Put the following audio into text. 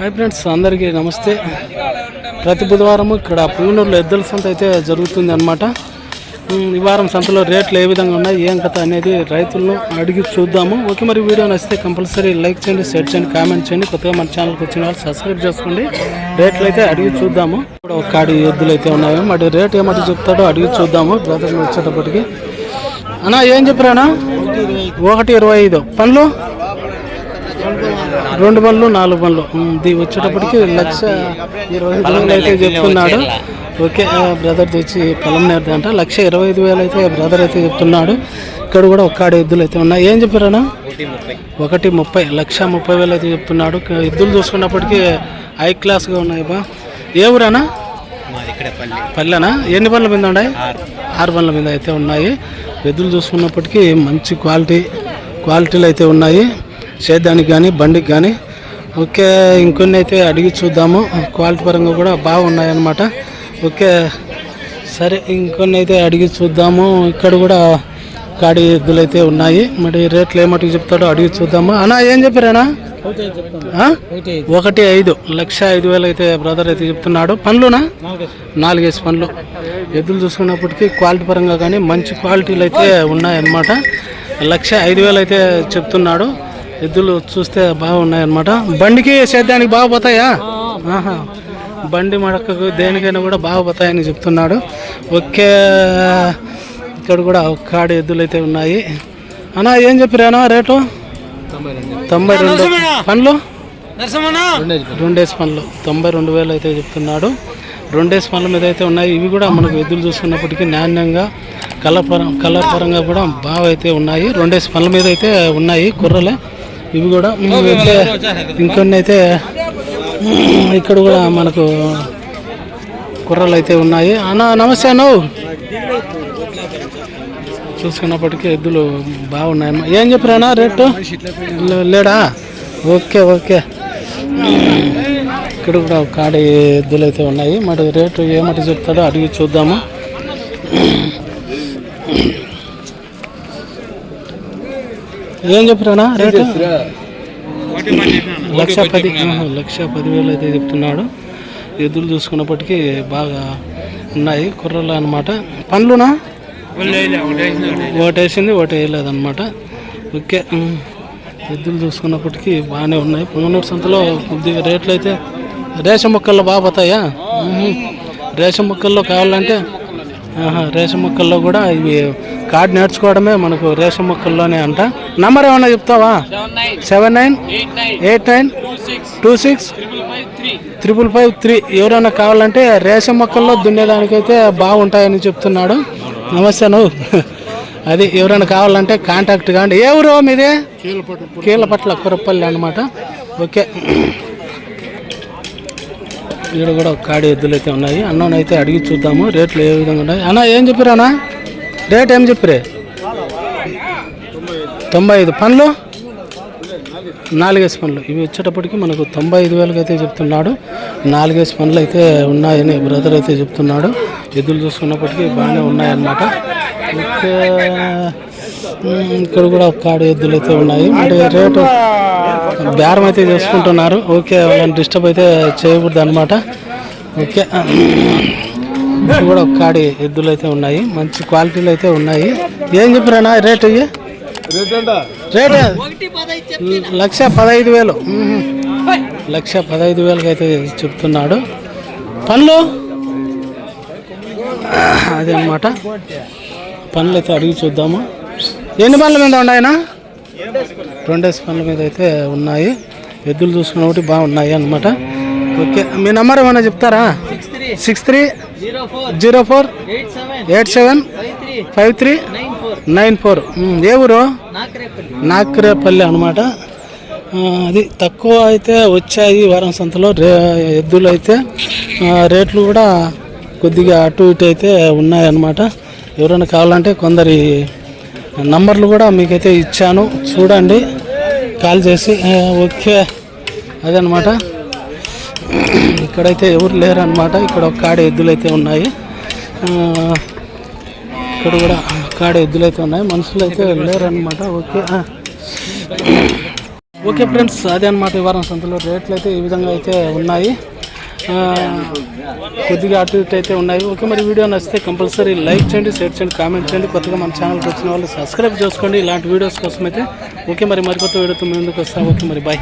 Hi friends అందరికీ నమస్తే. ప్రతి బుధవారం ఇక్కడ పుంగనూరులో ఎద్దుల సంత అయితే జరుగుతుంది అనమాట ఈ వారం సంతలో రేట్లు ఏ విధంగా ఉన్నాయి ఏం కథ అనేది రైతులను అడిగి చూద్దాము. ఓకే మరి వీడియో నచ్చితే కంపల్సరీ లైక్ చేయండి షేర్ చేయండి కామెంట్ చేయండి. కొత్తగా మన ఛానల్కి వచ్చిన వాళ్ళు సబ్స్క్రైబ్ చేసుకోండి. రేట్లు అయితే అడిగి చూద్దాము. ఇప్పుడు ఒక కాడి ఎద్దులు అయితే ఉన్నాయి. మరి రేట్ ఏమంటే చెప్తాడో అడిగి చూద్దాము బ్రదర్ వచ్చేటప్పటికి. అన్నా ఏం చెప్పారా ఒకటి ఇరవై ఐదు. పనులు? రెండు బండ్లు నాలుగు బండ్లు. ఇది వచ్చేటప్పటికి లక్ష ఇరవై ఐదు వేలు అయితే చెప్తున్నాడు. ఓకే ఆ, బ్రదర్ తెచ్చి పొలం నేర్దంట లక్ష ఇరవై ఐదు వేలు అయితే బ్రదర్ అయితే చెప్తున్నాడు. ఇక్కడ కూడా ఒక కాడ ఎద్దులు అయితే ఉన్నాయి. ఏం చెప్పారన్నా ఒకటి ముప్పై. లక్ష ముప్పై వేలు అయితే చెప్తున్నాడు. ఎద్దులు చూసుకున్నప్పటికీ హై క్లాస్గా ఉన్నాయి బా. ఏ ఊరన్నా పల్లెనా? ఎన్ని బండ్ల మీద ఉన్నాయి? ఆరు బండ్ల మీద అయితే ఉన్నాయి. ఎద్దులు చూసుకున్నప్పటికీ మంచి క్వాలిటీ క్వాలిటీలు అయితే ఉన్నాయి. సేద్యానికి కానీ బండికి కానీ. ఓకే ఇంకొన్ని అయితే అడిగి చూద్దాము. క్వాలిటీ పరంగా కూడా బాగున్నాయి అన్నమాట ఓకే సరే ఇంకొన్ని అయితే అడిగి చూద్దాము. ఇక్కడ కూడా కాడి ఎద్దులు అయితే ఉన్నాయి. మరి రేట్లు ఏమట్టుకు చెప్తాడో అడిగి చూద్దాము. అన్నా ఏం చెప్పారేనా ఆ? ఒకటి. ఐదు. లక్ష ఐదు వేలు అయితే బ్రదర్ అయితే చెప్తున్నాడు. పనులునా నాలుగేసి. పనులు ఎద్దులు చూసుకున్నప్పటికీ క్వాలిటీ పరంగా కానీ మంచి క్వాలిటీలు అయితే ఉన్నాయన్నమాట. లక్ష ఐదు వేలు అయితే చెప్తున్నాడు. ఎద్దులు చూస్తే బాగున్నాయన్నమాట. బండికి సేద్యానికి బాగా పోతాయా? ఆహా. బండి మడకకు దేనికైనా కూడా బాగా పోతాయని చెప్తున్నాడు. ఓకే ఇక్కడ కూడా ఒక కాడి ఎద్దులు అయితే ఉన్నాయి. అన్నా ఏం చెప్పారా రేటు? తొంభై రెండు. పనులు రెండేసి పనులు తొంభై రెండు వేలు అయితే చెప్తున్నాడు. రెండేసి పనుల మీద అయితే ఉన్నాయి. ఇవి కూడా మనకు ఎద్దులు చూసుకున్నప్పటికీ నాణ్యంగా కలర్ పరం కలర్ పరంగా కూడా బాగా అయితే ఉన్నాయి. రెండేసి పనుల మీద అయితే ఉన్నాయి కుర్రలే. ఇవి కూడా ఇంకొన్ని అయితే ఇక్కడ కూడా మనకు కుర్రలు అయితే ఉన్నాయి. అన్న నమస్తే అన్న. చూసుకున్నప్పటికీ ఎద్దులు బాగున్నాయమ్మా ఏం చెప్పరానా రేటు? లేడా? Okay okay. ఇక్కడ కూడా కాడి ఎద్దులు అయితే ఉన్నాయి. మరి రేటు ఏమటి చెప్తాడో అడిగి చూద్దాము. ఏం చెప్పరానా రేటు? లక్ష పది లక్ష పదివేలు అయితే చెప్తున్నాడు. ఎద్దులు చూసుకున్నప్పటికీ బాగా ఉన్నాయి కుర్రలు అనమాట పండ్లునా? ఒకటి వేసింది ఒకటి వేయలేదన్నమాట. ఓకే. ఎద్దులు చూసుకున్నప్పటికీ బాగానే ఉన్నాయి. పొంగనూరు సంతలో కొద్దిగా రేట్లు అయితే రేషన్ మొక్కల్లో బాగా పోతాయా. రేషన్ మొక్కల్లో కావాలంటే రేషన్ మొక్కల్లో కూడా ఇవి కార్డు నేర్చుకోవడమే మనకు రేషన్ మొక్కల్లోనే అంట. నంబర్ ఏమన్నా చెప్తావా? Seven nine eight nine two six triple five three ఎవరైనా కావాలంటే రేషన్ మొక్కల్లో దున్నేదానికైతే బాగుంటాయని చెప్తున్నాడు. నమస్తే నువ్వు అది ఎవరైనా కావాలంటే కాంటాక్ట్ కాండి. ఏ ఊరు మీది? కీలపట్ల కురపల్లి అనమాట ఓకే. ఇక్కడ కూడా కాడి ఎద్దులు అయితే ఉన్నాయి. అన్నం అయితే అడిగి చూద్దాము రేట్లు ఏ విధంగా ఉన్నాయి. అన్న ఏం చెప్పారు అన్న? రేట్ ఏం చెప్పారే తొంభై ఐదు. పనులు నాలుగేసి పనులు ఇవి వచ్చేటప్పటికి మనకు తొంభై ఐదు వేలకు అయితే చెప్తున్నాడు. నాలుగేసి పనులు అయితే ఉన్నాయని బ్రదర్ అయితే చెప్తున్నాడు. ఎద్దులు చూసుకున్నప్పటికీ బాగానే ఉన్నాయన్నమాట. ఇక్కడ కూడా ఒక కాడి ఎద్దులు అయితే ఉన్నాయి. మరి రేటు? బేరం అయితే చేసుకుంటున్నారు. ఓకే వాళ్ళని డిస్టర్బ్ అయితే చేయకూడదు అనమాట ఓకే. కూడా ఒక కాడి ఎద్దులు అయితే ఉన్నాయి. మంచి క్వాలిటీలు అయితే ఉన్నాయి. ఏం చెప్పారా రేటు ఇవి రేట్ లక్ష పదహైదు వేలు. లక్ష పదహైదు వేలకి అయితే చెప్తున్నాడు. పనులు అదే అనమాట పనులు అయితే అడిగి చూద్దాము. ఎన్ని పనుల మీద ఉన్నాయనా రెండేసి పనుల మీద అయితే ఉన్నాయి. ఎద్దులు చూసుకున్న ఒకటి బాగున్నాయి అనమాట ఓకే మీ నెంబర్ ఏమైనా చెప్తారా? Six three zero four eight seven five three nine four. ఏ ఊరు? నాకరేపల్లి. అనమాట అది తక్కువ అయితే వచ్చాయి వారం సంతలో. రే ఎద్దులు అయితే రేట్లు కూడా కొద్దిగా అటు ఇటు అయితే ఉన్నాయన్నమాట ఎవరైనా కావాలంటే కొందరి నంబర్లు కూడా మీకైతే ఇచ్చాను. చూడండి. కాల్ చేసి ఓకే. అదనమాట. ఇక్కడైతే ఎవరు లేరనమాట. ఇక్కడ ఒక కాడ ఎద్దులు అయితే ఉన్నాయి ఇక్కడ కూడా కాడ ఎద్దులు అయితే ఉన్నాయి. మనుషులు అయితే లేరనమాట. ఓకే ఓకే ఫ్రెండ్స్ అదే అనమాట ఈ వారం సంతలో రేట్లు అయితే ఈ విధంగా అయితే ఉన్నాయి. కొద్దిగా అటు ఇటు అయితే ఉన్నాయి. ఓకే మరి వీడియో నచ్చితే కంపల్సరీ లైక్ చేయండి షేర్ చేయండి కామెంట్ చేయండి. కొత్తగా మన ఛానల్కి వచ్చిన వాళ్ళు సబ్స్క్రైబ్ చేసుకోండి. ఇలాంటి వీడియోస్ కోసం అయితే ఓకే మరి మరికొత్త వీడియోతో ముందుకు వస్తాం. ఓకే మరి బాయ్